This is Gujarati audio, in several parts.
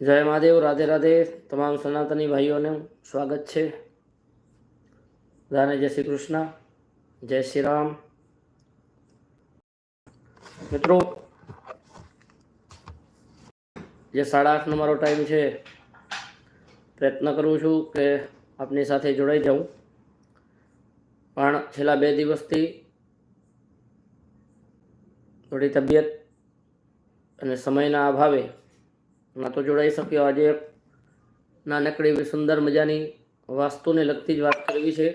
જય મહાદેવ, રાધે રાધે. તમામ સનાતની ભાઈઓને સ્વાગત છે. બધાને જય શ્રી કૃષ્ણ, જય શ્રી રામ. મિત્રો, જે સાડા આઠનો મારો ટાઈમ છે, પ્રયત્ન કરું છું કે આપની સાથે જોડાઈ જાઉં. પણ છેલ્લા બે દિવસથી થોડી તબિયત અને સમયના અભાવે ના તો જોડાઈ શક્યો. આજે નાનકડી સુંદર મજાની વાસ્તુને લગતી જ વાત કરવી છે.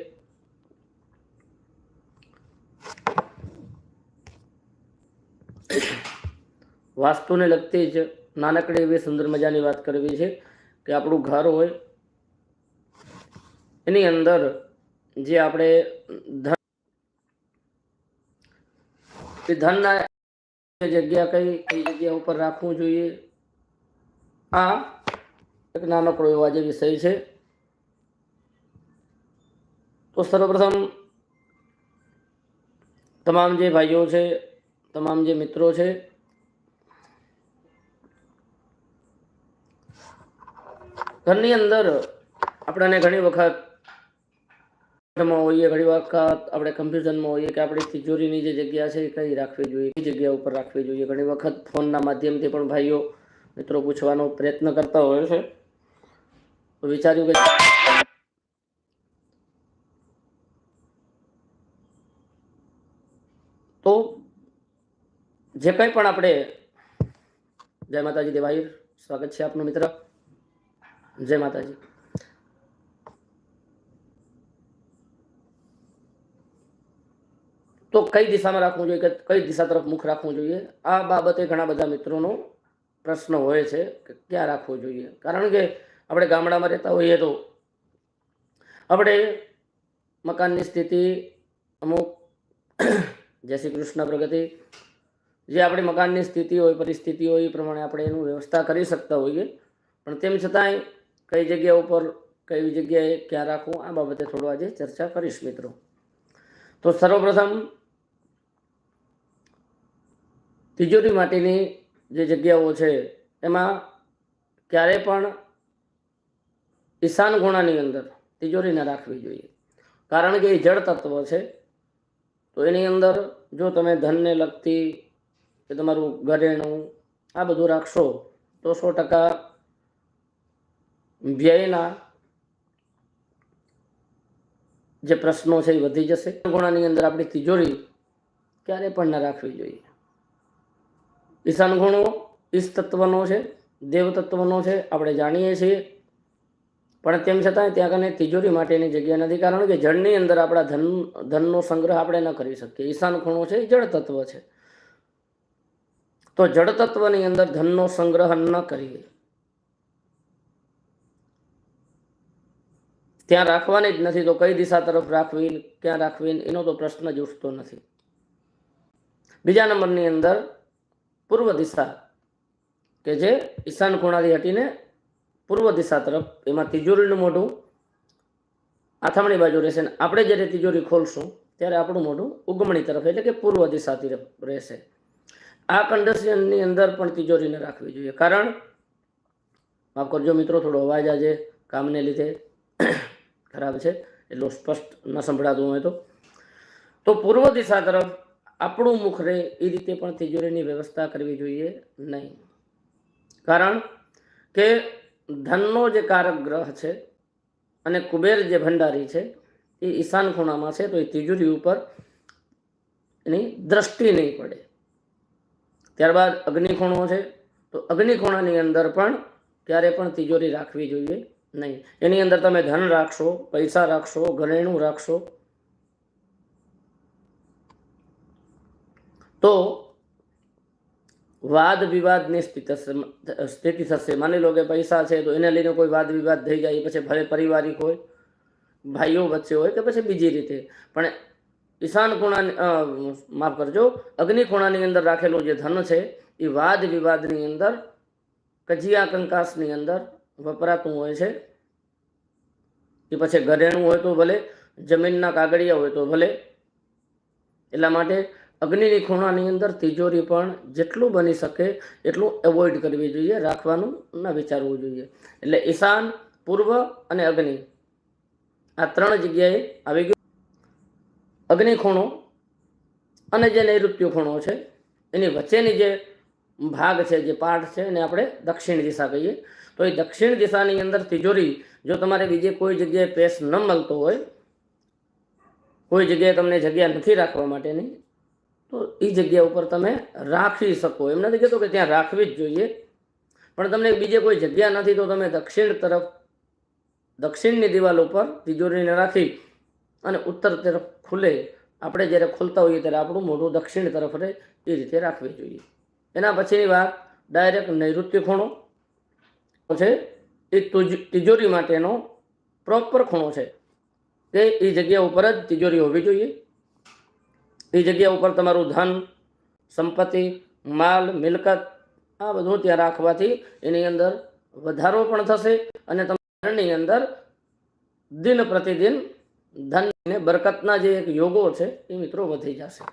વાસ્તુને લગતી જ નાનકડી એવી સુંદર મજાની વાત કરવી છે કે આપણું ઘર હોય, એની અંદર જે આપણે ધન ધનના જગ્યા કઈ કઈ જગ્યા ઉપર રાખવું જોઈએ. આ એક નાનકડો એવો આજે વિષય છે. તો સર્વપ્રથમ તમામ જે ભાઈઓ છે, તમામ જે મિત્રો છે, ઘરની અંદર આપણને ઘણી વખતમાં હોઈએ, ઘણી વખત આપણે કન્ફ્યુઝનમાં હોઈએ કે આપણી તિજોરીની જે જગ્યા છે એ કઈ રાખવી જોઈએ કઈ જગ્યા ઉપર રાખવી જોઈએ. ઘણી વખત ફોનના માધ્યમથી પણ ભાઈઓ મિત્રો પૂછવાનો પ્રયત્ન કરતા હોય છે. વિચાર્યું કે તો જે કંઈ પણ આપણે જય માતાજી દેવાયુર સ્વાગત છે આપનું મિત્ર. જય માતાજી. તો કઈ દિશામાં રાખવું જોઈએ કે કઈ દિશા તરફ મુખ રાખવું જોઈએ? આ બાબતે ઘણા બધા મિત્રોનો પ્રશ્ન હોય છે કે ક્યાં રાખવો જોઈએ? કારણ કે આપણે ગામડામાં રહેતા હોઈએ તો આપણે મકાનની સ્થિતિ અમુક જય શ્રી કૃષ્ણ પ્રગતિ, જે આપણી મકાનની સ્થિતિ હોય, પરિસ્થિતિ હોય, એ પ્રમાણે આપણે એનું વ્યવસ્થા કરી શકતા હોઈએ. પણ તેમ છતાંય કઈ જગ્યા ઉપર, કઈ જગ્યાએ ક્યાં રાખવું, આ બાબતે થોડું આજે ચર્ચા કરીશ મિત્રો. તો સર્વપ્રથમ, તિજોરી માટેની જે જગ્યાઓ છે, એમાં ક્યારે પણ ઈશાન ખૂણાની અંદર તિજોરી ન રાખવી જોઈએ. કારણ કે એ જળ તત્વ છે, તો એની અંદર જો તમે ધનને લગતી કે તમારું ઘરેણું આ બધું રાખશો, તો સો ટકા વ્યયના જે પ્રશ્નો છે એ વધી જશે. ગુણાની અંદર આપણી તિજોરી ક્યારે પણ ન રાખવી જોઈએ. ઈશાન ખૂણો ઈશ તત્વનો છે, દેવ તત્વનો છે, આપણે જાણીએ છીએ. પણ તેમ છતાંય ત્યાં કને તિજોરી માટેની જગ્યા નથી, કારણ કે જળની અંદર આપણા ધન, ધનનો સંગ્રહ આપણે ન કરી શકીએ. ઈશાન ખૂણો છે, એ જળ તત્વ છે. તો જળ તત્વની અંદર ધનનો સંગ્રહ ન કરીએ. ત્યાં રાખવાની જ નથી, તો કઈ દિશા તરફ રાખવી, ક્યાં રાખવી, એનો તો પ્રશ્ન જ ઉઠતો નથી. બીજા નંબરની અંદર પૂર્વ દિશા કે જે ઈશાન ખૂણાથી હટીને પૂર્વ દિશા તરફ, એમાં તિજોરીનું મોઢું આથામણી બાજુ રહેશે અને આપણે જ્યારે તિજોરી ખોલશું ત્યારે આપણું મોઢું ઉગમણી તરફ એટલે કે પૂર્વ દિશા તરફ રહેશે. આ કન્ડિશનની અંદર પણ તિજોરીને રાખવી જોઈએ. કારણ, માફ કરજો મિત્રો, થોડો અવાજ આજે કામને લીધે ખરાબ છે, એટલું સ્પષ્ટ ન સંભળાતું હોય તો. તો પૂર્વ દિશા તરફ આપણું મુખ રહે એ રીતે પણ તિજોરીની વ્યવસ્થા કરવી જોઈએ નહીં. કારણ કે ધનનો જે કારક ગ્રહ છે અને કુબેર જે ભંડારી છે, એ ઈશાન ખૂણામાં છે, તો એ તિજોરી ઉપર એની દ્રષ્ટિ નહીં પડે. ત્યારબાદ અગ્નિ ખૂણો છે, તો અગ્નિ ખૂણાની અંદર પણ ક્યારે પણ તિજોરી રાખવી જોઈએ નહીં. એની અંદર તમે ધન રાખશો, પૈસા રાખશો, ઘરેણું રાખશો તો વાદ વિવાદની સ્થિતિ સ્થિતિ થશે. માની લો કે પૈસા છે, તો એને લઈને કોઈ વાદ વિવાદ થઈ જાય પછી ભલે પારિવારિક હોય, ભાઈઓ વચ્ચે હોય કે પછી બીજી રીતે. પણ ઈશાન ખૂણાની માફ કરજો, અગ્નિ ખૂણાની અંદર રાખેલું જે ધન છે, એ વાદ વિવાદની અંદર, કજિયા કંકાસની અંદર વપરાતું હોય છે. એ પછી ઘરેણું હોય તો ભલે, જમીનના કાગળિયા હોય તો ભલે. એટલા માટે અગ્નિની ખૂણાની અંદર તિજોરી પણ જેટલું બની શકે એટલું એવોઇડ કરવી જોઈએ, રાખવાનું ન વિચારવું જોઈએ. એટલે ઈશાન, પૂર્વ અને અગ્નિ. આ ત્રણ જગ્યાએ આવી ગયું. અગ્નિ ખૂણો અને જે નૈઋત્ય ખૂણો છે, એની વચ્ચેની જે ભાગ છે, જે પાર્ટ છે, એને આપણે દક્ષિણ દિશા કહીએ. તો એ દક્ષિણ દિશાની અંદર તિજોરી, જો તમારે બીજે કોઈ જગ્યાએ પેસ ન મળતો હોય, કોઈ જગ્યાએ તમને જગ્યા નથી રાખવા માટેની તો એ જગ્યા ઉપર તમે રાખી શકો. એમ નથી કહેતો કે ત્યાં રાખવી જ જોઈએ. પણ તમને બીજે કોઈ જગ્યા નથી તો તમે દક્ષિણ તરફ, દક્ષિણની દિવાલ ઉપર તિજોરીને રાખી અને ઉત્તર તરફ ખુલે. આપણે જ્યારે ખોલતા હોઈએ ત્યારે આપણું મોઢું દક્ષિણ તરફ રહે એ રીતે રાખવી જોઈએ. એના પછીની વાત, ડાયરેક્ટ નૈઋત્ય ખૂણો છે. એ તુજ- તિજોરી માટેનો પ્રોપર ખૂણો છે. કે એ જગ્યા ઉપર જ તિજોરી હોવી જોઈએ. એ જગ્યા ઉપર તમારું ધન, સંપત્તિ, માલ, મિલકત, આ બધું ત્યાં રાખવાથી એની અંદર વધારો પણ થશે અને તમારની અંદર દિન પ્રતિદિન ધન બરકતના જે એક યોગો છે એ મિત્રો વધી જશે.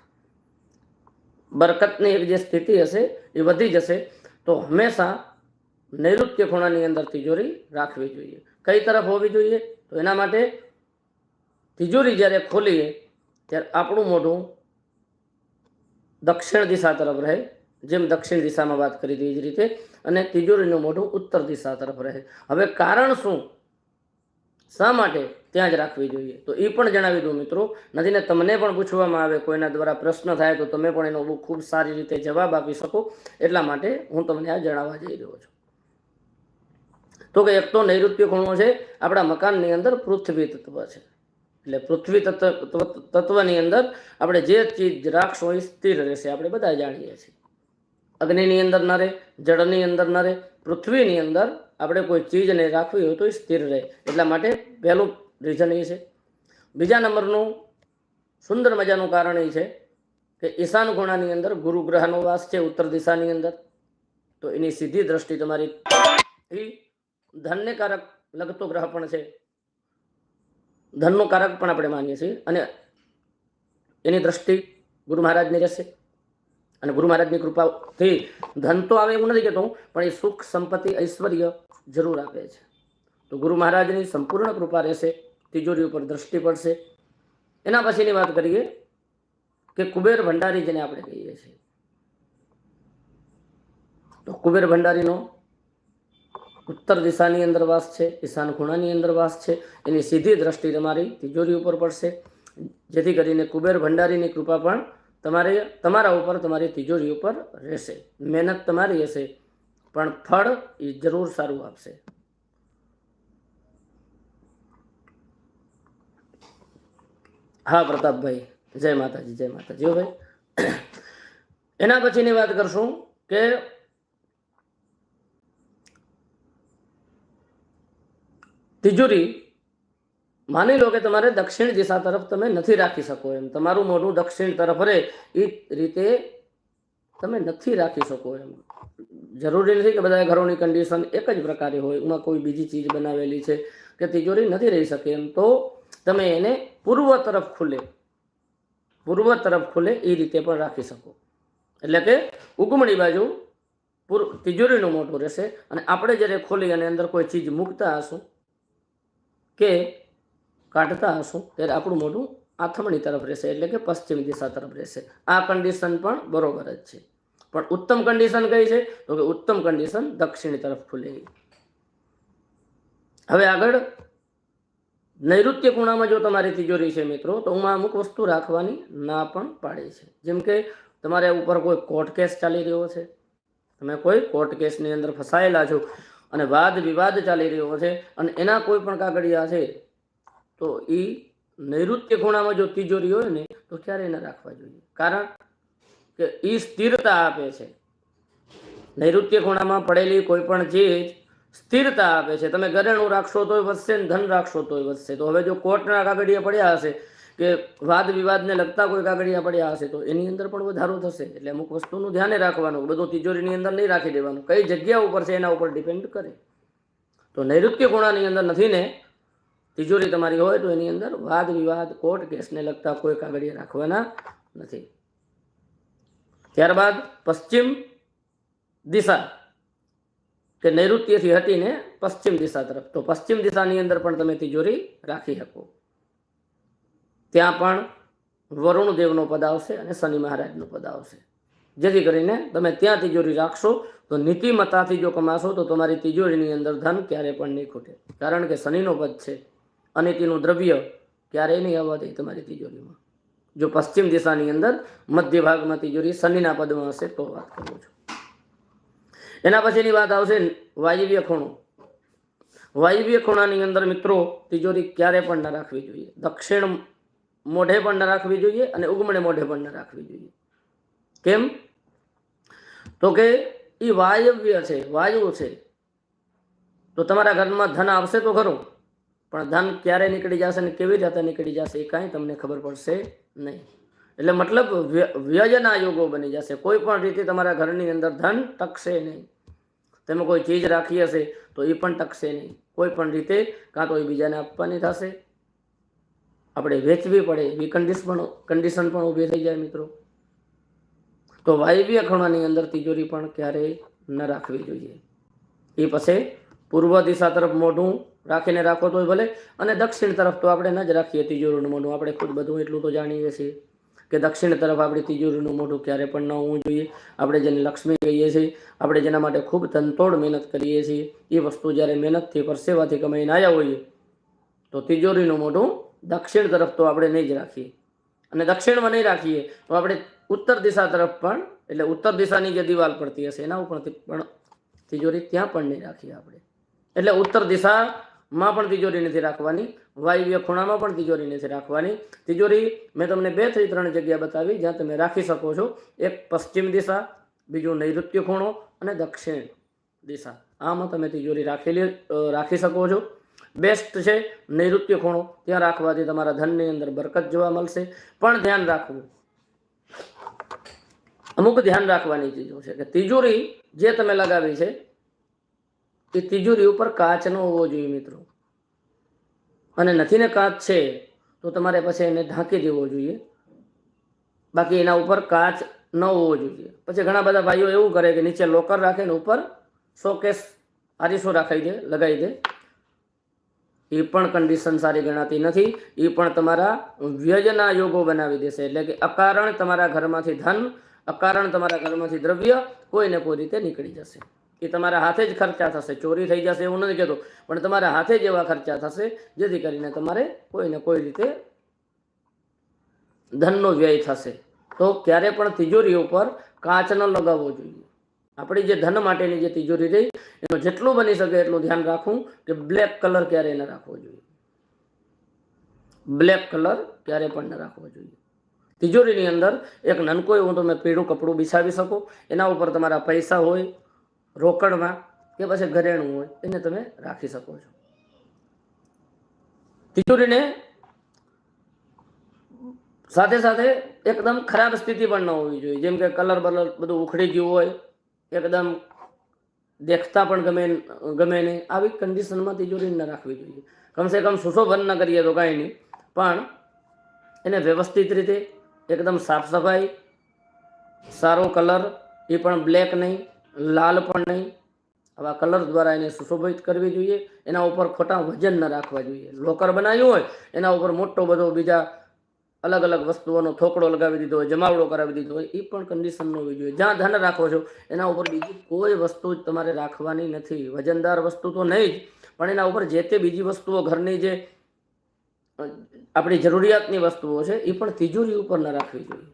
બરકતની એક જે સ્થિતિ હશે એ વધી જશે. તો હંમેશા નૈઋત્ય ખૂણાની અંદર તિજોરી રાખવી જોઈએ. કઈ તરફ હોવી જોઈએ? તો એના માટે તિજોરી જ્યારે ખોલીએ, ત્યારે આપણું મોઢું દક્ષિણ દિશા તરફ રહે, જેમ દક્ષિણ દિશામાં વાત કરી હતી એ જ રીતે, અને તિજોરીનું મોઢું ઉત્તર દિશા તરફ રહે. હવે કારણ શું? શા માટે ત્યાં જ રાખવી જોઈએ? તો એ પણ જણાવી દઉં મિત્રો નથી ને તમને પણ પૂછવામાં આવે, કોઈના દ્વારા પ્રશ્ન થાય, તો તમે પણ એનો ખૂબ સારી રીતે જવાબ આપી શકો. એટલા માટે હું તમને આ જણાવવા જઈ રહ્યો છું. તો કે એક તો નૈઋત્ય ખૂણો છે, આપણા મકાનની અંદર પૃથ્વી તત્વ છે. એટલે પૃથ્વી તત્વ તત્વની અંદર આપણે જે ચીજ રાખશો એ સ્થિર રહેશે, આપણે બધા જાણીએ છીએ. અગ્નિની અંદર ન રહે જળની અંદર ન રહે પૃથ્વીની અંદર આપણે કોઈ ચીજને રાખવી હોય તો એ સ્થિર રહે. એટલા માટે પહેલું રીઝન એ છે. બીજા નંબરનું સુંદર મજાનું કારણ એ છે કે ઈશાન ખૂણાની અંદર ગુરુ ગ્રહનો વાસ છે ઉત્તર દિશાની અંદર. તો એની સીધી દ્રષ્ટિ તમારી એ ધનને લગતો ગ્રહ પણ છે. ધનનું કારક પણ આપણે માનીએ છીએ અને એની દ્રષ્ટિ ગુરુ મહારાજની રહેશે. અને ગુરુ મહારાજની કૃપાથી ધન તો આવે એવું નથી કહેતો પણ એ સુખ, સંપત્તિ, ઐશ્વર્ય જરૂર આપે છે. તો ગુરુ મહારાજની સંપૂર્ણ કૃપા રહેશે, તિજોરી ઉપર દ્રષ્ટિ પડશે. એના પછીની વાત કરીએ કે કુબેર ભંડારી જેને આપણે કહીએ છીએ. તો કુબેર ભંડારીનો ઉત્તર દિશાની અંદર વાસ છે, ઈશાન ખૂણાની અંદર વાસ છે, એની સીધી દ્રષ્ટિ તમારી તિજોરી ઉપર પડશે. જેથી કરીને કુબેર ભંડારીની કૃપા પણ તમારે, તમારા ઉપર તમારી તિજોરી ઉપર રહેશે. મહેનત તમારી હશે, પણ ફળ એ જરૂર સારું આપશે. હા, પ્રતાપભાઈ. જય માતાજી જય માતાજી. ભાઈ. એના પછીની વાત કરશું કે તિજોરી, માની લો કે તમારે દક્ષિણ દિશા તરફ તમે નથી રાખી શકો એમ. તમારું મોઢું દક્ષિણ તરફ રહે, એ રીતે તમે નથી રાખી શકો એમ. જરૂરી નથી કે બધા ઘરોની કન્ડિશન એક જ પ્રકારે હોય. એમાં કોઈ બીજી ચીજ બનાવેલી છે કે તિજોરી નથી રહી શકે એમ. તો તમે એને પૂર્વ તરફ ખુલે. પૂર્વ તરફ ખુલે, એ રીતે પણ રાખી શકો. એટલે કે ઉગમણી બાજુ પૂર્વ તિજોરીનું મોટું રહેશે અને આપણે જ્યારે ખોલી અને અંદર કોઈ ચીજ મૂકતા હશું કે કાઢતા હશું ત્યારે આપણું મોઢું આથમણી તરફ રહેશે, એટલે કે પશ્ચિમ દિશા તરફ રહેશે. આ કન્ડિશન પણ બરોબર જ છે. પણ ઉત્તમ કન્ડિશન કઈ છે? તો કે ઉત્તમ કન્ડિશન દક્ષિણ તરફ ખુલે. હવે આગળ નૈઋત્ય ખૂણામાં જો તમારી તિજોરી છે મિત્રો, તો હું અમુક વસ્તુ રાખવાની ના પણ પાડે છે. જેમ કે તમારે ઉપર કોઈ કોર્ટ કેસ ચાલી રહ્યો છે. તમે કોઈ કોર્ટ કેસની અંદર ફસાયેલા છો અને વાદ વિવાદ ચાલી રહ્યો છે અને એના કોઈ પણ કાગળિયા છે, તો એ નૈઋત્ય ખૂણામાં જો તિજોરી હોય ને, તો ક્યારેય ન રાખવા જોઈએ? કારણ કે એ સ્થિરતા આપે છે. નૈઋત્ય ખૂણામાં પડેલી કોઈ પણ ચીજ સ્થિરતા આપે છે. તમે ગરેણું રાખશો તોય વધશે ને ધન રાખશો તોય વધશે. તો હવે જો કોર્ટના કાગળિયા પડ્યા હશે કે વાદ વિવાદને લગતા કોઈ કાગળિયા પડ્યા હશે તો એની અંદર પણ વધારો થશે. એટલે અમુક વસ્તુનું ધ્યાને રાખવાનું, બધું તિજોરીની અંદર નહીં રાખી દેવાનું. કઈ જગ્યા ઉપર છે એના ઉપર ડિપેન્ડ કરે. તો નૈઋત્ય ખૂણાની અંદર નથી ને, તિજોરી તમારી હોય તો એની અંદર વાદ વિવાદ, કોર્ટ કેસને લગતા કોઈ કાગળિયા રાખવાના નથી. ત્યારબાદ પશ્ચિમ દિશા કે નૈઋત્યથી હટીને પશ્ચિમ દિશા તરફ. તો પશ્ચિમ દિશાની અંદર પણ તમે તિજોરી રાખી શકો. ત્યાં પણ વરુણ દેવનો પદ આવશે અને શનિ મહારાજનો પદ આવશે. જેથી કરીને તમે ત્યાં તિજોરી રાખશો, તો નીતિમત્તાથી જો કમાશો, તો તમારી તિજોરીની અંદર ધન ક્યારે પણ નહીં ખૂટે. કારણ કે શનિનો પદ છે અને તેનું દ્રવ્ય ક્યારેય નહીં આવવા દે તમારી તિજોરીમાં. જો પશ્ચિમ દિશાની અંદર મધ્ય ભાગમાં તિજોરી શનિના પદમાં હશે, તો વાત કરું છું. એના પછીની વાત આવશે વાયવ્ય ખૂણો. વાયવ્ય ખૂણાની અંદર મિત્રો, તિજોરી ક્યારે પણ ન રાખવી જોઈએ. દક્ષિણ મોઢે પણ ન રાખવી જોઈએ અને ઉગમણે મોઢે પણ ન રાખવી જોઈએ. કેમ? તો કે એ વાયવ્ય છે, વાયુ છે. તો તમારા ઘરમાં ધન આવશે તો ખરું, પણ ધન ક્યારે નીકળી જશે અને કેવી રીતે નીકળી જશે એ કાંઈ તમને ખબર પડશે નહીં. એટલે મતલબ વ્ય- વ્યયના યોગો બની જશે. કોઈ પણ રીતે તમારા ઘરની અંદર ધન ટકશે નહીં. તમે કોઈ ચીજ રાખી હશે તો એ પણ ટકશે નહીં. કોઈ પણ રીતે કાં તો એ બીજાને આપવાની થશે. આપણે વેચવી પડે, એવી કન્ડિશન પણ કન્ડિશન પણ ઊભી થઈ જાય મિત્રો. તો વાયવ્ય ખૂણાની અંદર તિજોરી પણ ક્યારેય ન રાખવી જોઈએ. એ પછી પૂર્વ દિશા તરફ મોઢું રાખીને રાખો તોય ભલે, અને દક્ષિણ તરફ તો આપણે ન જ રાખીએ તિજોરીનું મોઢું. આપણે ખુદ બધું એટલું તો જાણીએ છીએ કે દક્ષિણ તરફ આપણી તિજોરીનું મોઢું ક્યારે પણ ન હોવું જોઈએ. આપણે જેને લક્ષ્મી કહીએ છીએ, આપણે જેના માટે ખૂબ તનતોડ મહેનત કરીએ છીએ, એ વસ્તુ જ્યારે મહેનતથી, પરસેવાથી કમાઈને આવ્યા હોઈએ, તો તિજોરીનું મોઢું દક્ષિણ તરફ તો આપણે નહીં જ રાખીએ. અને દક્ષિણમાં નહીં રાખીએ, તો આપણે ઉત્તર દિશા તરફ પણ, એટલે ઉત્તર દિશાની જે દિવાલ પડતી હશે એના ઉપરથી પણ તિજોરી ત્યાં પણ નહીં રાખીએ આપણે. એટલે ઉત્તર દિશામાં પણ તિજોરી નથી રાખવાની, વાયવ્ય ખૂણામાં પણ તિજોરી નથી રાખવાની. તિજોરી મેં તમને બેથી ત્રણ જગ્યા બતાવી, જ્યાં તમે રાખી શકો છો. એક પશ્ચિમ દિશા, બીજું નૈઋત્ય ખૂણો અને દક્ષિણ દિશા. આમાં તમે તિજોરી રાખેલી રાખી શકો છો. બેસ્ટ છે, નૈઋત્ય ખૂણો. ત્યાં રાખવાથી તમારા ધનની અંદર બરકત જોવા મળશે. પણ ધ્યાન રાખવું. અમુક ધ્યાન રાખવાની ચીજો છે કે તિજોરી જે તમે લગાવી છે, એ તિજોરી ઉપર કાચ ન હોવો જોઈએ મિત્રો. અને નથી ને કાચ છે, તો તમારે પછી એને ઢાંકી દેવો જોઈએ. બાકી એના ઉપર કાચ ન હોવો જોઈએ. પછી ઘણા બધા ભાઈઓ એવું કરે કે નીચે લોકર રાખે ને ઉપર શોકેસ આરીસો રાખાઈ દે, લગાવી દે. એ પણ કન્ડિશન સારી ગણાતી નથી. એ પણ તમારા વ્યયના યોગો બનાવી દેશે. એટલે કે અકારણ તમારા ઘરમાંથી ધન, અકારણ તમારા ઘરમાંથી દ્રવ્ય કોઈ ને કોઈ રીતે નીકળી જશે. એ તમારા હાથે જ ખર્ચા થશે. ચોરી થઈ જશે એવું નથી કહેતો. પણ તમારા હાથે જ એવા ખર્ચા થશે જેથી કરીને તમારે કોઈ ને કોઈ રીતે ધનનો વ્યય થશે. તો ક્યારે પણ તિજોરી ઉપર કાચ ન લગાવવો જોઈએ. આપણી જે ધન માટેની જે તિજોરી રહી એનું જેટલું બની શકે એટલું ધ્યાન રાખવું કે બ્લેક કલર ક્યારે ન રાખવો જોઈએ. બ્લેક કલર ક્યારે પણ ન રાખવો જોઈએ. તિજોરીની અંદર એક નનકો એવું તમે પીળું કપડું બિછાવી શકો, એના ઉપર તમારા પૈસા હોય, રોકડમાં કે પછી ઘરેણું હોય, એને તમે રાખી શકો છો. તિજોરીને સાથે સાથે એકદમ ખરાબ સ્થિતિ પણ ન હોવી જોઈએ. જેમ કે કલર બલર બધું ઉખડી ગયું હોય એકદમ દેખતા પણ ગમે ગમે નહીં. આવી કન્ડિશનમાં તિજોરી ન રાખવી જોઈએ. કમસે કમ સુશોભન ન કરીએ તો કાંઈ નહીં. પણ એને વ્યવસ્થિત રીતે એકદમ સાફ સફાઈ, સારો કલર, એ પણ બ્લેક નહીં, લાલ પણ નહીં. આવા કલર દ્વારા એને સુશોભિત કરવી જોઈએ. એના ઉપર ખોટા વજન ન રાખવા જોઈએ. લોકર બનાવ્યું હોય, એના ઉપર મોટો બધો બીજા અલગ અલગ વસ્તુઓનો થોકડો લગાવી દીધો હોય, જમાવડો કરાવી દીધો હોય, એ પણ કન્ડિશન હોવી જોઈએ. જ્યાં ધન રાખો છો, એના ઉપર બીજી કોઈ વસ્તુ જ તમારે રાખવાની નથી. વજનદાર વસ્તુ તો નહીં જ, પણ એના ઉપર જે તે બીજી વસ્તુઓ ઘરની જે આપણી જરૂરિયાતની વસ્તુઓ છે, એ પણ તિજોરી ઉપર ન રાખવી જોઈએ.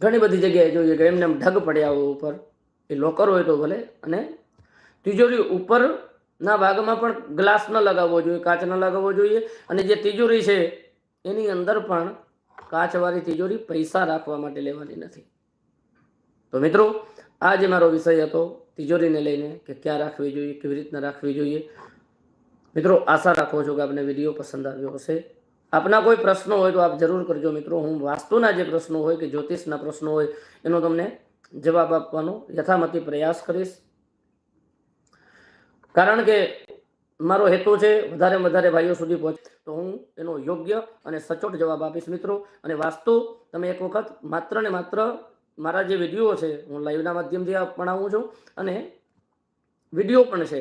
ઘણી બધી જગ્યાએ જોઈએ કે એમને એમ ઢગ પડ્યા હોય ઉપર, એ લોકર હોય તો ભલે, અને તિજોરી ઉપરના ભાગમાં પણ ગ્લાસ ન લગાવવો જોઈએ, કાચ ન લગાવવો જોઈએ, અને જે તિજોરી છે એની અંદર પણ કાચવાળી તિજોરી પૈસા રાખવા માટે લેવાની નથી. તો મિત્રો, આ જે મારો વિષય હતો તિજોરીને લઈને કે ક્યાં રાખવી જોઈએ, કેવી રીતના રાખવી જોઈએ. મિત્રો, આશા રાખું છું કે આપને વીડિયો પસંદ આવ્યો હશે. આપના કોઈ પ્રશ્નો હોય તો આપ જરૂર કરજો મિત્રો. હું વાસ્તુના જે પ્રશ્નો હોય કે જ્યોતિષના પ્રશ્નો હોય, એનો તમને જવાબ આપવાનો યથામતી પ્રયાસ કરીશ. કારણ કે મારો હેતુ છે વધારે વધારે ભાઈઓ સુધી પહોંચ. તો હું એનો યોગ્ય અને સચોટ જવાબ આપીશ મિત્રો. અને વાસ્તુ, તમે એક વખત માત્ર ને માત્ર મારા જે વીડિયો છે, હું લાઈવના માધ્યમથી ભણાવું છું. અને વીડિયો પણ છે.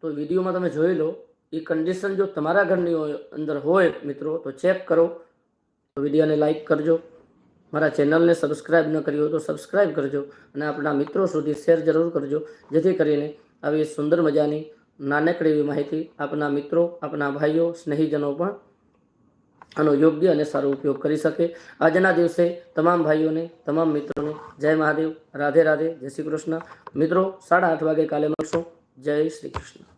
તો વિડીયોમાં તમે જોઈ લો, એ કન્ડિશન જો તમારા ઘરની અંદર હોય મિત્રો, તો ચેક કરો. તો વિડીયોને લાઈક કરજો. મારા ચેનલને સબસ્ક્રાઈબ ન કરી હોય તો સબસ્ક્રાઈબ કરજો. અને આપણા મિત્રો સુધી શેર જરૂર કરજો. જેથી કરીને આવી સુંદર મજાની નાનકડી એવી માહિતી આપના મિત્રો, આપના ભાઈઓ, સ્નેહીજનો પણ આનો યોગ્ય અને સારો ઉપયોગ કરી શકે. આજના દિવસે તમામ ભાઈઓને, તમામ મિત્રોને જય મહાદેવ. રાધે રાધે. જય શ્રી કૃષ્ણ. મિત્રો, સાડા આઠ વાગે કાલે મળશું. જય શ્રી કૃષ્ણ.